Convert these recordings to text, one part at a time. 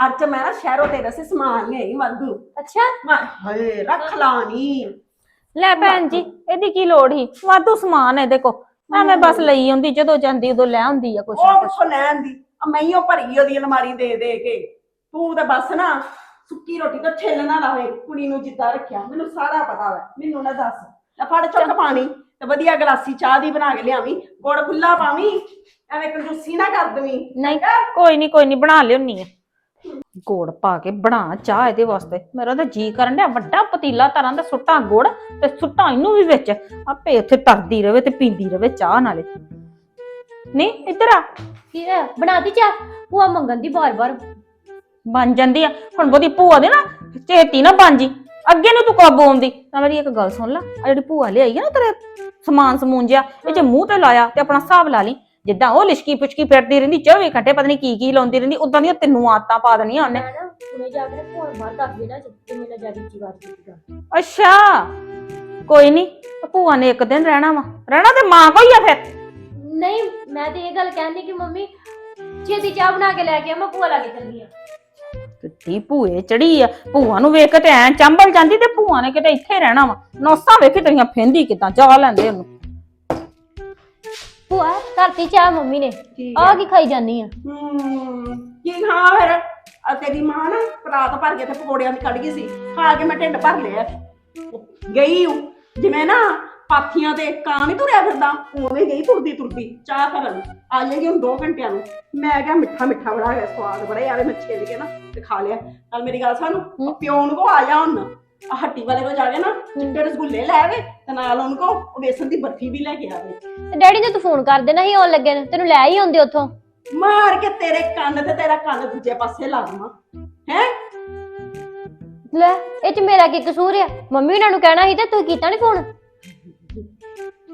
ਅੱਜ ਮੈਂ ਨਾ ਸ਼ਹਿਰੋਂ ਤੇਰੇ ਸੇ ਸਮਾਨ ਲਿਆਈ ਵਾਧੂ। ਅੱਛਾ। ਮੈਂ ਹਏ ਰੱਖ ਲਾਣੀ ਲੈ ਭੈਣ ਜੀ ਇਹਦੀ ਕੀ ਲੋੜ ਸੀ? ਵਾਧੂ ਸਮਾਨ ਹੈ ਇਹਦੇ ਕੋ ਐਵੇਂ ਬਸ ਲਈ ਆਉਂਦੀ ਜਦੋਂ ਜਾਂਦੀ ਉਦੋਂ ਲੈ ਆਉਂਦੀ ਆ ਕੁਛ ਨਾ ਉਹ ਕੁਛ। ਲੈਣ ਦੀ ਆ ਮੈਂ ਹੀ ਉਹ ਭਰੀ ਉਹਦੀ ਅਲਮਾਰੀ ਦੇ ਦੇ ਕੇ। ਤੂੰ ਤਾਂ ਬਸ ਨਾ ਸੁੱਕੀ ਰੋਟੀ ਤੋਂ ਛਿੱਲ ਨਾ ਲਾਵੇ ਕੁੜੀ ਨੂੰ ਜਿੱਦਾਂ ਰੱਖਿਆ। ਮੈਨੂੰ ਸਾਰਾ ਪਤਾ ਵਾ। ਮੈਨੂੰ ਨਾ ਦੱਸ। ਲੈ ਫੜ ਚੁੱਕ ਪਾਣੀ ਤੇ ਵਧੀਆ ਗਲਾਸੀ ਚਾਹ ਦੀ ਬਣਾ ਕੇ ਲਿਆਵੀਂ। ਗੁੜ ਖੁੱਲਾ ਪਾਵੀਂ। ਐਵੇਂ ਕੰਜੂਸੀ ਨਾ ਕਰ ਦਵੀਂ। ਨਹੀਂ ਕੋਈ ਨਹੀਂ ਕੋਈ ਨਹੀਂ ਬਣਾ ਲਿਓਨੀ ਆ। ਗੋੜ ਪਾ ਕੇ ਬਣਾ ਚਾਹ ਇਹਦੇ ਵਾਸਤੇ। ਮੇਰਾ ਤਾਂ ਜੀ ਕਰਨ ਡਿਆ ਵੱਡਾ ਪਤੀਲਾ ਤਰ੍ਹਾਂ ਦਾ ਸੁੱਟਾਂ ਗੁੜ ਤੇ ਸੁੱਟਾਂ ਇਹਨੂੰ ਵੀ ਵਿੱਚ। ਆਪੇ ਉੱਥੇ ਤਰਦੀ ਰਵੇ ਤੇ ਪੀਂਦੀ ਰਵੇ ਚਾਹ ਨਾਲੇ। ਨਹੀਂ ਇੱਧਰ ਆ। ਕੀ ਹੈ ਬਣਾਤੀ ਚਾਹ? ਭੂਆ ਮੰਗਣ ਦੀ ਬਾਰ-ਬਾਰ ਬਣ ਜਾਂਦੀ ਆ। ਹੁਣ ਬਹੁਤੀ ਭੂਆ ਦੇ ਨਾ ਚੇਤੀ ਨਾ ਬਣ ਜੀ। ਅੱਗੇ ਨੂੰ ਤੂੰ ਕਾਬੂ ਆਉਂਦੀ ਤਾਂ ਮੇਰੀ ਇੱਕ ਗੱਲ ਸੁਣ ਲੈ। ਆ ਜਿਹੜੀ ਭੂਆ ਲਿਆਈ ਆ ਨਾ ਤੇਰੇ ਸਮਾਨ ਸਮੂਨ ਜਿਆ ਇਹ ਜੇ ਮੂੰਹ ਤੇ ਲਾਇਆ ਤੇ ਆਪਣਾ ਹਿਸਾਬ ਲਾ ਲਈ। ਜਿੱਦਾਂ ਉਹ ਲਿਸ਼ਕੀ ਪੁਚਕੀ ਫਿਰਦੀ ਰਹਿੰਦੀ 24 ਘੰਟੇ ਪਤਾ ਨਹੀਂ ਕੀ ਕੀ ਲਾਉਂਦੀ ਰਹਿੰਦੀ ਉਦਾਂ ਦੀਆਂ ਤੈਨੂੰ ਆਦਤਾਂ ਪਾ ਦੇਣੀਆਂ ਉਹਨੇ। ਮੈਂ ਨਾ ਜਾ ਕੇ ਦੱਸ ਦੇਣਾ ਮੇਰੇ ਅੱਛਾ ਕੋਈ ਨਹੀਂ ਭੂਆ ਨੇ ਇੱਕ ਦਿਨ ਰਹਿਣਾ ਵਾ। ਰਹਿਣਾ ਤੇ ਮਾਂ ਕੋਈ ਆ ਫਿਰ? ਨਹੀਂ ਮੈਂ ਤੇ ਇਹ ਗੱਲ ਕਹਿੰਦੀ ਕਿ ਮੰਮੀ ਛੇਤੀ ਚਾਹ ਬਣਾ ਕੇ ਲੈ ਕੇ ਆ ਮੈਂ ਭੂਆ ਲਾਗੇ ਚੱਲਦੀ ਆ। ਤੀ ਭੂਏ ਚੜੀ ਆ। ਭੂਆ ਨੂੰ ਵੇਖ ਕੇ ਤੇ ਐ ਚੰਬਲ ਜਾਂਦੀ ਤੇ ਭੂਆ ਨੇ ਕਿਤੇ ਇੱਥੇ ਰਹਿਣਾ ਵਾ। ਨੌਸਾਂ ਵੇਖੀ ਤੇਰੀਆਂ ਫੇਂਦੀ ਕਿਦਾਂ ਜਾ ਲੈਂਦੇ ਉਹਨੂੰ। ਭੂਆ ਧਰਤੀ ਚਾਹ ਮੰਮੀ ਨੇ। ਠੀਕ ਆ। ਕੀ ਖਾਈ ਜਾਨੀ ਆ? ਹੂੰ ਕੀ ਖਾਂ ਫਿਰ? ਆ ਤੇਰੀ ਮਾਂ ਨਾ ਪਰਾਤ ਭਰ ਕੇ ਤੇ ਪਕੌੜਿਆਂ ਦੀ ਕੱਢ ਗਈ ਸੀ। ਖਾ ਕੇ ਮੈਂ ਢਿੱਡ ਭਰ ਲਿਆ। ਗਈ ਹੂੰ ਜਿਵੇਂ ਨਾ ਪਾਥੀਆਂ ਤੇ ਕਾਂ ਨਹੀਂ ਤੁਰਿਆ ਫਿਰਦਾ ਉਵੇਂ ਗਈ ਤੁਰਦੀ ਤੁਰਦੀ। ਚਾਹ ਕਰਨ ਆ ਜਾਏਗੀ ਹੁਣ 2 ਘੰਟਿਆਂ ਨੂੰ। ਮੈਂ ਕਿਹਾ ਮਿੱਠਾ ਮਿੱਠਾ ਬੜਾ ਹੈ ਸਵਾਦ ਬੜਾ ਯਾਰ ਮੈਂ ਛੇਲ ਕੇ ਨਾ ਤੇ ਖਾ ਲਿਆ। ਨਾਲ ਮੇਰੀ ਗੱਲ ਸਾਨੂੰ ਪਿਓ ਨੂੰ ਕੋ ਆ ਜਾ ਹੁਣ। ਆ ਹੱਟੀ ਵਾਲੇ ਕੋ ਜਾ ਕੇ ਨਾ ਚਿੱਟੇ ਰਸਗੁੱਲੇ ਲੈ ਆਵੇ ਤੇ ਨਾਲ ਉਹਨੂੰ ਕੋ ਉਹ ਬੇਸਨ ਦੀ ਬਰਫੀ ਵੀ ਲੈ ਕੇ ਆਵੇ। ਤੇ ਡੈਡੀ ਨੇ ਤੂੰ ਫੋਨ ਕਰ ਦੇਣਾ ਸੀ ਆਉਣ ਲੱਗੇ ਨੇ ਤੈਨੂੰ ਲੈ ਹੀ ਆਉਂਦੇ ਉੱਥੋਂ। ਮਾਰ ਕੇ ਤੇਰੇ ਕੰਨ ਤੇ ਤੇਰਾ ਕੰਨ ਦੂਜੇ ਪਾਸੇ ਲਾ ਦਵਾਂ। ਹੈ? ਲੈ ਇਹ ਚ ਮੇਰਾ ਕੀ ਕਸੂਰ ਆ? ਮੰਮੀ ਉਹਨਾਂ ਨੂੰ ਕਹਿਣਾ ਸੀ ਤੇ ਤੂੰ ਕੀਤਾ ਨਹੀਂ ਫੋਨ?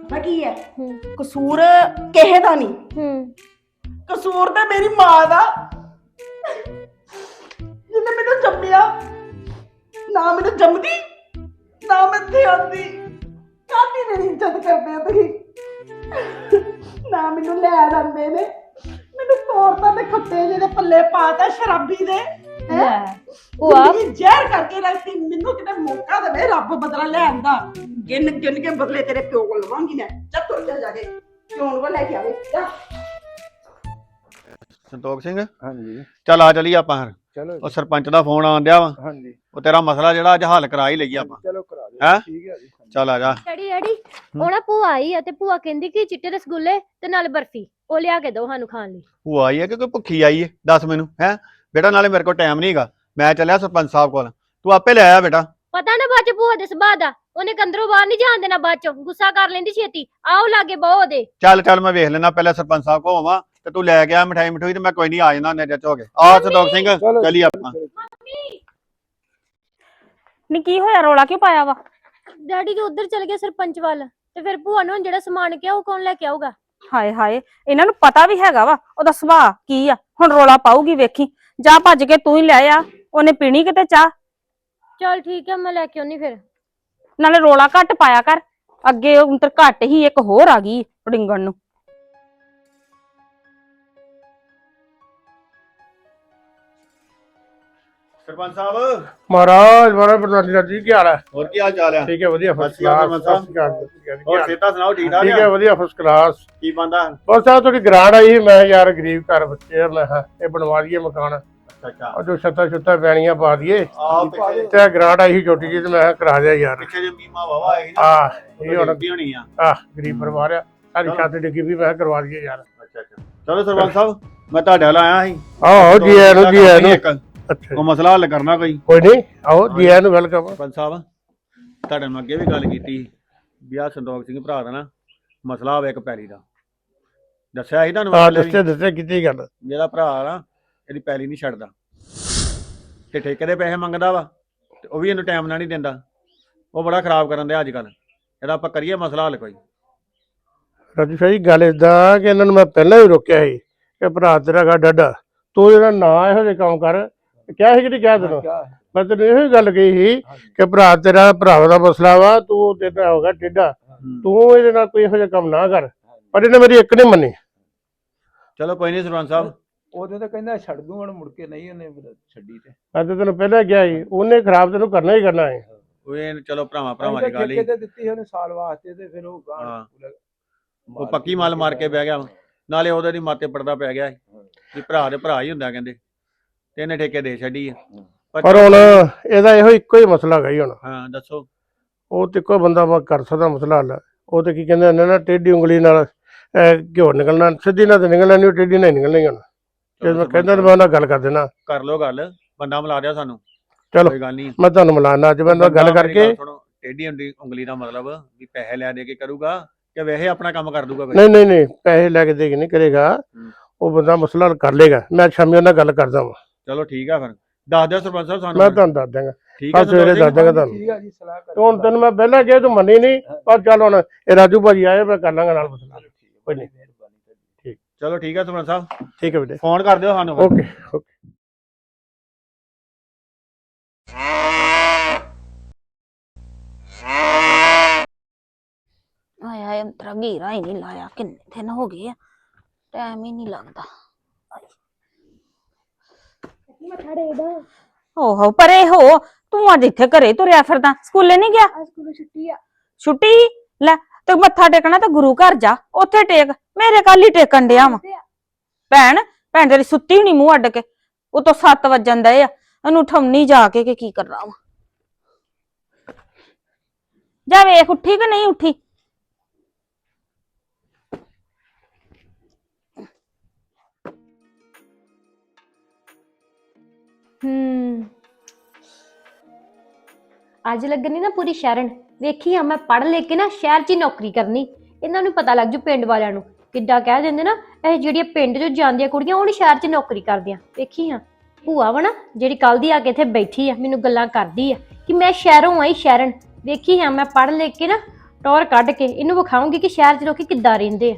ਪਤਾ ਕੀ ਹੈ? ਹੂੰ। ਕਸੂਰ ਕਿਸੇ ਦਾ ਨਹੀਂ। ਹੂੰ। ਕਸੂਰ ਤਾਂ ਮੇਰੀ ਮਾਂ ਦਾ। ਜਿਹਨੇ ਮੈਨੂੰ ਜੰਮਿਆ ਨਾ ਮੈਨੂੰ ਜੰਮਦੀ ਨਾ ਮੈਂ ਇੱਥੇ ਆਉਂਦੀ। ਕਾਹਦੀ ਮੇਰੀ ਇੱਜ਼ਤ ਕਰਦੇ ਤੁਸੀਂ ਨਾ ਮੈਨੂੰ ਲੈ ਆਂਦੇ ਨੇ। ਮੈਨੂੰ ਤੋੜਤਾ ਤੇ ਖੱਟੇ ਜਿਹੇ ਪੱਲੇ ਪਾਤਾ ਸ਼ਰਾਬੀ ਦੇ। ਹੈਂ? ਲੈ ਭੂਆ ਜ਼ਿੰਦਗੀ ਜ਼ਹਿਰ ਕਰਕੇ ਰੱਖਤੀ ਮੈਨੂੰ ਕਿਤੇ ਮੌਕਾ ਦੇਵੇ ਰੱਬ ਬਦਲਾ ਲੈਣ ਦਾ। ਗਿਣ ਗਿਣ ਕੇ ਬਦਲੇ ਤੇਰੇ ਪਿਓ ਕੋਲ ਲਵਾਂਗੀ ਮੈਂ। ਚੱਲ ਤੁਰ ਜਾ ਜਾ ਕੇ। ਪਿਓ ਨੂੰ ਲੈ ਕੇ ਆਵੇ। ਜਾ। ਸੰਤੋਖ ਸਿੰਘ? ਹਾਂਜੀ। ਚੱਲ ਆ ਚਲੀ ਆਪਾਂ ਹਰ ਚਲੋ ਉਹ ਸਰਪੰਚ ਦਾ ਫੋਨ ਆਉਣ ਡਿਆ ਵਾ। ਹਾਂਜੀ। ਉਹ ਤੇਰਾ ਮਸਲਾ ਜਿਹੜਾ ਅੱਜ ਹੱਲ ਕਰਾ ਹੀ ਲਈਏ ਆਪਾਂ। ਚਲੋ ਕਰਾ ਦਿਓ। ਹੈਂ? ਠੀਕ ਹੈ ਜੀ ਚੱਲ ਆ ਜਾ। ਡੈਡੀ ਡੈਡੀ ਉਹ ਨਾ ਭੂਆ ਆਈ ਆ ਤੇ ਭੂਆ ਕਹਿੰਦੀ ਕਿ ਚਿੱਟੇ ਰਸਗੁੱਲੇ ਤੇ ਨਾਲ ਬਰਫੀ ਉਹ ਲਿਆ ਕੇ ਦਿਓ ਸਾਨੂੰ ਖਾਣ ਲਈ। ਉਹ ਆਈ ਹੈ ਕਿ ਕੋਈ ਭੁੱਖੀ ਆਈ ਹੈ ਦੱਸ ਮੈਨੂੰ ਹੈ? ਬੇਟਾ ਨਾਲੇ ਮੇਰੇ ਕੋਲ ਟਾਈਮ ਨਹੀਂ ਹੈਗਾ ਮੈਂ ਚੱਲਿਆ ਸਰਪੰਚ ਸਾਹਿਬ ਕੋਲ। ਤੂੰ ਆਪੇ ਲੈ ਆਇਆ ਬੇਟਾ। ਪਤਾ ਨਾ ਬਾਅਦ ਚ ਭੂਆ ਦੇ ਸੁਭਾਅ ਦਾ ਉਹਨੇ ਕੰਦਰੋਂ ਬਾਹਰ ਨਹੀਂ ਜਾਣ ਦੇਣਾ ਬਾਅਦ ਚ। ਗੁੱਸਾ ਕਰ ਲੈਂਦੀ ਛੇਤੀ। ਆਓ ਲਾਗੇ ਬਹੁ ਉਹਦੇ। ਚੱਲ ਚੱਲ ਮੈਂ ਵੇਖ ਲੈਣਾ ਪਹਿਲਾਂ ਸਰਪੰਚ ਸਾਹਿਬ ਕੋਲ ਆਵਾਂ। ਤੇ ਤੂੰ ਲੈ ਗਿਆ ਮਠਾਈ ਮਠੂਈ ਤੇ ਮੈਂ ਕੋਈ ਨਹੀਂ ਆ ਜਾਣਾ ਨੇੜੇ ਚ ਹੋ ਕੇ। ਆ ਸੰਤੋਖ ਸਿੰਘ ਚਲੋ। ਚੱਲੀ ਆਪਾਂ। ਨੀ ਕੀ ਹੋਇਆ? ਰੋਲਾ ਕਿਉਂ ਪਾਇਆ ਵਾ? ਡੈਡੀ ਤੇ ਉਧਰ ਚਲ ਗਿਆ ਸਰਪੰਚ ਵੱਲ ਤੇ ਫਿਰ ਭੂਆ ਨੂੰ ਹੁਣ ਜਿਹੜਾ ਸਮਾਨ ਕਿਹਾ ਉਹ ਕੌਣ ਲੈ ਕੇ ਆਊਗਾ? ਹਾਏ ਹਾਏ ਇਹਨਾਂ ਨੂੰ ਪਤਾ ਵੀ ਹੈਗਾ ਵਾ ਉਹਦਾ ਸੁਭਾਅ ਕੀ ਆ? ਹੁਣ ਰੋਲਾ ਪਾਊਗੀ ਵੇਖੀ। ਜਾ ਭੱਜ ਕੇ ਤੂੰ ਹੀ ਲੈ ਆ ਉਹਨੇ ਪੀਣੀ ਕਿਤੇ ਚਾਹ? ਚਲ ਠੀਕ ਹੈ ਮੈਂ ਲੈ ਕੇ ਆਉਣੀ ਫਿਰ। ਨਾਲੇ ਰੋਲਾ ਘੱਟ ਪਾਇਆ ਕਰ। ਅੱਗੇ ਉਹ ਅੰਤਰ ਘੱਟ ਹੀ ਇੱਕ ਹੋਰ ਆ ਗਈ ਡਿੰਗਣ ਨੂੰ। ਸਰਪੰਚ ਸਾਹਿਬ। ਮਹਾਰਾਜ ਮਹਾਰਾਜ ਪ੍ਰਧਾਨ ਜੀ ਕੀ ਹਾਲ ਹੈ? ਹੋਰ ਕੀ ਹਾਲ ਚਾਲ ਆ? ਠੀਕ ਹੈ ਵਧੀਆ ਫਸਟ ਕਲਾਸ ਹੋਰ? ਸੇਤਾ ਸੁਣਾਓ ਠੀਕ ਠਾਕ ਠੀਕ ਹੈ ਵਧੀਆ ਫਸਟ ਕਲਾਸ ਕੀ ਬੰਦਾ ਬਸ ਆ ਤੁਹਾਡੀ ਗ੍ਰਾਂਟ ਆਈ ਸੀ ਮੈਂ ਯਾਰ ਗਰੀਬ ਘਰ ਬੱਚੇ ਆ ਮੈਂ ਇਹ ਬਣਵਾ ਲਈਏ ਮਕਾਨ। ਅੱਛਾ ਜੋ ਛੱਤਾਂ ਛੁੱਤਾਂ ਪੈਣੀਆਂ ਪਾ ਦਈਏ। ਤੇ ਗ੍ਰਾਂਟ ਆਈ ਸੀ ਛੋਟੀ ਜੀ ਤੇ ਮੈਂ ਕਰਾ ਦਿਆ ਯਾਰ। ਪਿੱਛੇ ਜੇ ਮੀਮਾ ਵਾਵਾ ਆਏਗੀ ਨਾ ਆ ਇਹ ਹੁਣ ਹੋਣੀ ਆ। ਆ ਗਰੀਬ ਪਰਿਵਾਰ ਆ। ਸਾਰੀ ਛੱਤ ਡਿੱਗੀ ਵੀ ਮੈਂ ਕਰਵਾ ਦਈਏ ਯਾਰ। ਅੱਛਾ ਅੱਛਾ। ਚਲੋ ਸਰਪੰਚ ਸਾਹਿਬ ਮੈਂ ਤੁਹਾਡੇ ਨਾਲ ਆਇਆ ਸੀ। ਆਹੋ ਜੀ ਆਇਆਂ ਨੂੰ ਜੀ ਆਇਆਂ ਨੂੰ। ਅੱਛਾ ਉਹ ਮਸਲਾ ਹੱਲ ਕਰਨਾ ਕੋਈ? ਕੋਈ ਨਹੀਂ ਆਓ ਜੀ ਆਇਆਂ ਨੂੰ ਵੈਲਕਮ ਸਰਪੰਚ ਸਾਹਿਬ ਤੁਹਾਡੇ ਨਾਲ ਅੱਗੇ ਵੀ ਗੱਲ ਕੀਤੀ ਵੀ ਆਹ ਸੰਦੋਖ ਸਿੰਘ ਭਰਾ ਦਾ ਨਾ ਮਸਲਾ ਹੋਵੇ ਇੱਕ ਪੈਲੀ ਦਾ। ਦੱਸਿਆ ਸੀ ਤੁਹਾਨੂੰ ਆ ਪਹਿਲੇ ਵੀ। ਦੱਸੇ ਦੱਸੇ ਕੀਤੀ ਗੱਲ। ਜਿਹੜਾ ਭਰਾ ਨਾ ਇਹਦੀ ਪੈਲੀ ਨਹੀਂ ਛੱਡਦਾ। ਤੇ ਠੇਕੇ ਦੇ ਪੈਸੇ ਮੰਗਦਾ ਵਾ ਤੇ ਉਹ ਵੀ ਇਹਨੂੰ ਟਾਈਮ ਨਾਲ ਨਹੀਂ ਦਿੰਦਾ। ਉਹ ਬੜਾ ਖਰਾਬ ਕਰਨ ਦਿਆ ਅੱਜ ਕੱਲ ਇਹਦਾ ਆਪਾਂ ਕਰੀਏ ਮਸਲਾ ਹੱਲ ਕੋਈ? ਰਾਜੂ ਸ਼ਾਹ ਜੀ ਗੱਲ ਇਦਾਂ ਕਿ ਇਹਨਾਂ ਨੂੰ ਮੈਂ ਪਹਿਲਾਂ ਹੀ ਰੋਕਿਆ ਸੀ ਕਿ ਭਰਾ ਤੇਰਾ ਗਾ ਡਾਡਾ ਤੂੰ ਜਿਹੜਾ ਨਾ ਇਹੋ ਜਿਹੇ ਕੰਮ ਕਰ? ਕਿਹਾ ਸੀ ਕਿ ਨਹੀਂ ਕਿਹਾ ਤੈਨੂੰ ਮੈਂ ਤੈਨੂੰ ਇਹੋ ਹੀ ਗੱਲ ਕਹੀ ਸੀ ਕਿ ਭਰਾ ਤੇਰਾ ਭਰਾ ਦਾ ਮਸਲਾ ਵਾ ਤੂੰ ਤੇਰਾ ਹੋਗਾ ਟਿੱਡਾ ਤੂੰ ਇਹਦੇ ਨਾਲ ਕੋਈ ਇਹੋ ਜਿਹਾ ਕੰਮ ਨਾ ਕਰ। ਪਰ ਇਹਨੇ ਮੇਰੀ ਇੱਕ ਨਹੀਂ ਮੰਨੀ। ਚਲੋ ਕੋਈ ਨਹੀਂ ਸਰਪੰਚ ਸਾਹਿਬ। ਉਹਦੇ ਤਾਂ ਕਹਿੰਦਾ ਛੱਡ ਦੂੰ ਹੁਣ ਮੁੜ ਕੇ ਨਹੀਂ ਉਹਨੇ ਫਿਰ ਛੱਡੀ ਤੇ। ਮੈਂ ਤਾਂ ਤੈਨੂੰ ਪਹਿਲਾਂ ਕਿਹਾ ਸੀ ਉਹਨੇ ਖਰਾਬ ਤੈਨੂੰ ਕਰਨਾ ਹੀ ਕਰਨਾ ਹੈ ਉਹ ਇਹ ਚਲੋ ਭਰਾਵਾਂ ਭਰਾਵਾਂ ਦੀ ਗੱਲ ਠੇਕੇ ਹੀ ਤੇ ਦਿੱਤੀ ਉਹਨੇ ਸਾਲ ਵਾਸਤੇ ਤੇ ਫਿਰ ਉਹ ਗਾਂ ਹਾਂ। ਉਹ ਪੱਕੀ ਮਾਲ ਮਾਰ ਕੇ ਬਹਿ ਗਿਆ। ਨਾਲੇ ਉਹਦੇ ਦੀ ਮਾਤੇ ਪੜਦਾ ਪੈ ਗਿਆ ਸੀ। ਵੀ ਭਰਾ ਦੇ ਭਰਾ ਹੀ ਹੁੰਦਾ ਕਹਿੰਦੇ। ਤੇ ਇਹਨੇ ਠੇਕੇ ਦੇ ਛੱਡੀ ਆ। ਪਰ ਹੁਣ ਇਹਦਾ ਇਹੋ ਇੱਕੋ ਹੀ ਮਸਲਾ ਹੈਗਾ ਹੀ ਹੁਣ। ਹਾਂ ਦੱਸੋ। ਉਹ ਤੇ ਇੱਕੋ ਬੰਦਾ ਵਾ ਕਰ ਸਕਦਾ ਮਸਲਾ ਹੱਲ। ਉਹ ਤੇ ਕੀ ਕਹਿੰਦੇ ਨੇ ਨਾ ਟੇਢੀ ਉਂਗਲੀ ਨਾਲ ਅਹ, ਘਿਓ ਨਿਕਲਣਾ ਸਿੱਧੀ ਨਾਲ ਤੇ ਨਿਕਲਣਾ ਨਹੀਂ ਉਹ ਟੇਢੀ ਨਾਲ ਹੀ ਨਿਕਲਣੀ ਹੁਣ। ਜੇ ਮੈਂ ਕਹਿੰਦਾ ਤਾਂ ਮੈਂ ਉਹਨਾਂ ਨਾਲ ਗੱਲ ਕਰ ਦੇਣਾ ਕਰ ਲੋ ਗੱਲ ਬੰਦਾ ਮਿਲਾ ਦਿਆ ਸਾਨੂੰ। ਚਲੋ ਕੋਈ ਗੱਲ ਨਹੀਂ। ਮੈਂ ਤੁਹਾਨੂੰ ਮਿਲਾਣਾ ਅੱਜ ਮੈਂ ਉਹਨਾਂ ਨਾਲ ਗੱਲ ਕਰਕੇ ਟੇਡੀ ਉਂਗਲੀ ਉਂਗਲੀ ਦਾ ਮਤਲਬ ਵੀ ਪੈਸੇ ਲੈ ਦੇ ਕੇ ਕਰੂਗਾ ਕਿ ਵੈਸੇ ਆਪਣਾ ਕੰਮ ਕਰ ਦੂਗਾ ਨਹੀਂ ਨਹੀਂ ਨਹੀਂ ਪੈਸੇ ਲੈ ਕੇ ਦੇ ਕੇ ਨਹੀਂ ਕਰੇਗਾ। ਹੂੰ। ਉਹ ਬੰਦਾ ਮਸਲਾ ਹੱਲ ਕਰ ਲੇਗਾ ਮੈਂ ਸ਼ਾਮੀ ਉਹਨਾਂ ਨਾਲ ਗੱਲ ਕਰਦਾ ਵਾਂ। ਚਲੋ ਠੀਕ ਆ ਫਿਰ। ਦੱਸ ਦਿਓ ਸਰਪੰਚ ਸਾਹਿਬ ਸਾਨੂੰ ਮੈਂ। ਤੁਹਾਨੂੰ ਦੱਸ ਦਾਂਗਾ ਠੀਕ ਕੱਲ੍ਹ ਸਵੇਰੇ ਸੰਤੋਖ ਦੱਸ? ਦਾਂਗਾ ਤੁਹਾਨੂੰ। ਠੀਕ ਆ ਜੀ ਸਲਾਹ ਕਰ ਤੇ ਹੁਣ ਤੈਨੂੰ ਮੈਂ ਪਹਿਲਾਂ ਕਿਹਾ ਤੂੰ ਮੰਨੀ ਨਹੀਂ ਪਰ ਚੱਲ ਹੁਣ ਇਹ ਰਾਜੂ ਭਾਜੀ ਆਏ ਮੈਂ ਕਰ ਲਾਂਗਾ ਨਾਲ ਮਸਲਾ ਕੋਈ ਨਹੀਂ। ਚਲੋ ਠੀਕ ਆ ਸਰਪੰਚ ਸਾਹਿਬ। ਠੀਕ ਹੈ ਬੇਟੇ। ਫੋਨ ਕਰ ਦਿਓ ਸਾਨੂੰ। Okay okay. ਆਏ ਹਾਏ ਅੰਤਰਾ ਘੀਰਾ ਹੀ ਨਹੀਂ ਲਾਇਆ ਕਿੰਨੇ ਦਿਨ ਹੋ ਗਏ ਆ। ਟਾਈਮ ਹੀ ਨਹੀਂ ਲੱਗਦਾ। ਮੱਥਾ ਟੇਕਦਾ। ਓਹੋ ਪਰੇ ਹੋ ਤੂੰ ਅੱਜ ਇੱਥੇ ਘਰੇ ਤੁਰਿਆ ਫਿਰਦਾ ਸਕੂਲੇ ਨਹੀਂ ਗਿਆ? ਅੱਜ ਸਕੂਲ ਛੁੱਟੀ ਆ। ਛੁੱਟੀ? ਲੈ ਤੇ ਮੱਥਾ ਟੇਕਣਾ ਤਾਂ ਗੁਰੂ ਘਰ ਜਾ ਉੱਥੇ ਟੇਕ ਮੇਰੇ ਕੱਲ ਹੀ ਟੇਕਣ ਡਿਆ ਵਾ। ਭੈਣ ਭੈਣ ਤੇਰੀ ਸੁੱਤੀ ਨਹੀਂ ਮੂੰਹ ਅੱਡ ਕੇ ਉਹ ਤੋਂ 7 ਵਜਣ ਦਾ ਆ ਇਹਨੂੰ ਉਠਾਉਣੀ ਜਾ ਕੇ ਕਿ ਕੀ ਕਰਨਾ ਵਾ। ਜਾ ਵੇਖ ਉੱਠੀ ਕਿ ਨਹੀਂ ਉੱਠੀ? ਹੂੰ। ਅੱਜ ਲੱਗਣੀ ਨਾ ਪੂਰੀ ਸ਼ਹਿਰਨ ਵੇਖੀ ਆ, ਮੈਂ ਪੜ੍ਹ ਲੈ ਕੇ ਨਾ ਸ਼ਹਿਰ 'ਚ ਹੀ ਨੌਕਰੀ ਕਰਨੀ। ਇਹਨਾਂ ਨੂੰ ਪਤਾ ਲੱਗ ਜੂ ਪਿੰਡ ਵਾਲਿਆਂ ਨੂੰ। ਕਿੱਦਾਂ ਕਹਿ ਦਿੰਦੇ ਨਾ, ਇਹ ਜਿਹੜੀਆਂ ਪਿੰਡ 'ਚ ਜਾਂਦੀਆਂ ਕੁੜੀਆਂ, ਉਹ ਨੀ ਸ਼ਹਿਰ 'ਚ ਨੌਕਰੀ ਕਰਦੀਆਂ। ਵੇਖੀ ਆ, ਭੂਆ ਵਾ ਨਾ, ਜਿਹੜੀ ਕੱਲ ਦੀ ਆ ਕੇ ਇੱਥੇ ਬੈਠੀ ਆ, ਮੈਨੂੰ ਗੱਲਾਂ ਕਰਦੀ ਆ ਕਿ ਮੈਂ ਸ਼ਹਿਰੋਂ ਆਈ ਸ਼ਹਿਰਨ। ਵੇਖੀ ਆ, ਮੈਂ ਪੜ੍ਹ ਲੈ ਕੇ ਨਾ ਟੌਰ ਕੱਢ ਕੇ, ਇਹਨੂੰ ਵਿਖਾਉਂਗੀ ਕਿ ਸ਼ਹਿਰ 'ਚ ਲੋਕੀ ਕਿੱਦਾਂ ਰਹਿੰਦੇ ਆ।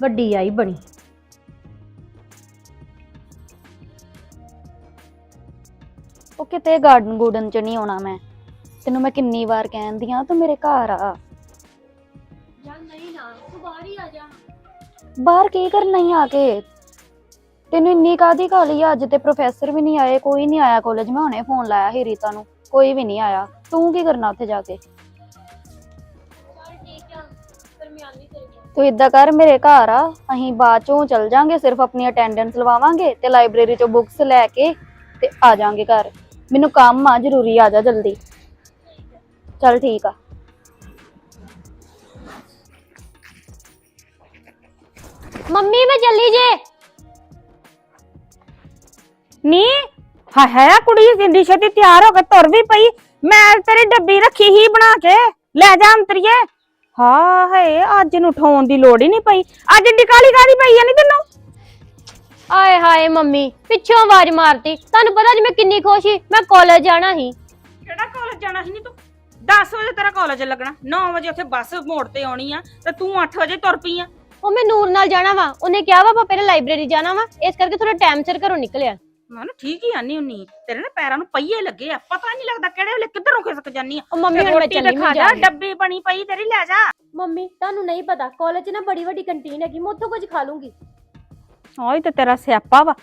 ਵੱਡੀ ਆਈ ਬਣੀ। ਉਹ ਕਿਤੇ ਗਾਰਡਨ ਗੂਡਨ ਚ ਨਹੀਂ ਆਉਣਾ ਮੈਂ। ਤੈਨੂੰ ਮੈਂ ਕਿੰਨੀ ਵਾਰ ਕਹਿੰਦੀ ਆ ਤੂੰ ਮੇਰੇ ਘਰ ਆ। ਜਾਂ ਨਹੀਂ ਨਾ ਤੂੰ ਬਾਹਰ ਹੀ ਆ ਜਾ। ਬਾਹਰ ਕੀ ਕਰਨਾ ਹੀ ਆ ਕੇ? ਤੈਨੂੰ ਇੰਨੀ ਕਾਦੀ ਕਾਲੀ ਆ? ਅੱਜ ਤੇ ਪ੍ਰੋਫੈਸਰ ਵੀ ਨਹੀਂ ਆਏ ਕੋਈ ਨਹੀਂ ਆਇਆ ਕਾਲਜ ਮੈਂ ਹੁਣੇ ਫੋਨ ਲਾਇਆ ਸੀ ਰੀਤਾ ਨੂੰ ਕੋਈ ਵੀ ਨਹੀਂ ਆਇਆ। ਤੂੰ ਕੀ ਕਰਨਾ ਉੱਥੇ ਜਾ ਕੇ? ਚਲ ਠੀਕ ਆ ਫਿਰ ਮੈਂ ਆਂਦੀ ਤੇਰੇ ਕੋਲ। ਤੂੰ ਇਦਾਂ ਕਰ ਮੇਰੇ ਘਰ ਆ। ਅਸੀਂ ਬਾਅਦ ਚੋਂ ਚੱਲ ਜਾਾਂਗੇ ਸਿਰਫ ਆਪਣੀ ਅਟੈਂਡੈਂਸ ਲਵਾਵਾਂਗੇ ਤੇ ਲਾਇਬ੍ਰੇਰੀ ਚੋਂ ਬੁੱਕਸ ਲੈ ਕੇ ਤੇ ਆ ਜਾਾਂਗੇ ਘਰ। ਮੈਨੂੰ ਕੰਮ ਆ, ਜ਼ਰੂਰੀ ਆ ਜਾ ਜਲਦੀ। ਚੱਲ ਠੀਕ ਆ। ਮੰਮੀ, ਮੈਂ ਚੱਲੀ ਜੇ। ਨੀ। ਹਾ ਹੈ ਕੁੜੀ ਜਿੰਦੀ ਛੇਤੀ ਤਿਆਰ ਹੋ ਕੇ ਤੁਰ ਵੀ ਪਈ। ਮੈਂ ਤੇਰੀ ਡੱਬੀ ਰੱਖੀ ਹੀ ਬਣਾ ਕੇ। ਲੈ ਜਾ ਅੰਤਰੀਏ। ਹਾਂ ਹੈ ਅੱਜ ਨੂੰ ਠਾਉਣ ਦੀ ਲੋੜ ਹੀ ਨਹੀਂ ਪਈ। ਅੱਜ ਏਡੀ ਕਾਲੀ ਕਾਦੀ ਪਈ ਆ ਨੀ ਤੈਨੂੰ? ਆਏ ਹਾਏ ਮੰਮੀ ਪਿੱਛੋਂ ਆਵਾਜ਼ ਮਾਰਤੀ। ਤੁਹਾਨੂੰ ਪਤਾ ਨਹੀਂ ਮੈਂ ਕਿੰਨੀ ਖੁਸ਼ ਸੀ ਮੈਂ ਕਾਲਜ ਜਾਣਾ ਸੀ। ਕਿਹੜਾ ਕਾਲਜ ਜਾਣਾ ਸੀ ਨੀ ਤੂੰ? 10 ਵਜੇ ਤੇਰਾ ਕਾਲਜ ਲੱਗਣਾ। 9 ਵਜੇ ਉੱਥੇ ਬੱਸ ਮੋੜ ਤੇ ਆਉਣੀ ਆ ਤੇ ਤੂੰ 8 ਵਜੇ ਤੁਰ ਪਈ ਆ। ਉਹ ਮੈਂ ਨੂਰ ਨਾਲ ਜਾਣਾ ਵਾ। ਉਹਨੇ ਕਿਹਾ ਵਾ ਪਹਿਲਾਂ ਲਾਇਬ੍ਰੇਰੀ ਜਾਣਾ ਵਾ। ਇਸ ਕਰਕੇ ਥੋੜਾ ਟਾਈਮ ਸਿਰ ਘਰੋਂ ਨਿਕਲਿਆ। ਮੈਂ ਨਾ ਠੀਕ ਹੀ ਆਨੀ ਹੁੰਨੀ ਤੇਰੇ ਨਾ ਪੈਰਾਂ ਨੂੰ ਪਈਏ ਲੱਗੇ ਆ। ਪਤਾ ਨਹੀਂ ਲੱਗਦਾ ਕਿਹੜੇ ਵੇਲੇ ਕਿੱਧਰੋਂ ਖਿਸਕ ਜਾਨੀ ਆ। ਉਹ ਮੰਮੀ ਹੁਣ ਮੈਂ ਰੋਟੀ ਤੇ ਚੱਲੀ ਖਾ ਮੈਂ ਜਾ ਜਾ ਡੱਬੀ ਬਣੀ ਪਈ ਤੇਰੀ ਲੈ ਜਾ। ਮੰਮੀ ਤੁਹਾਨੂੰ ਨਹੀਂ ਪਤਾ ਕਾਲਜ 'ਚ ਨਾ ਬੜੀ ਵੱਡੀ ਕੰਟੀਨ ਹੈਗੀ ਮੈਂ ਉੱਥੋਂ ਕੁਝ ਖਾ ਲੂੰਗੀ। ਓਏ ਤੇ ਤੇਰਾ ਸਿਆਪਾ ਵਾ।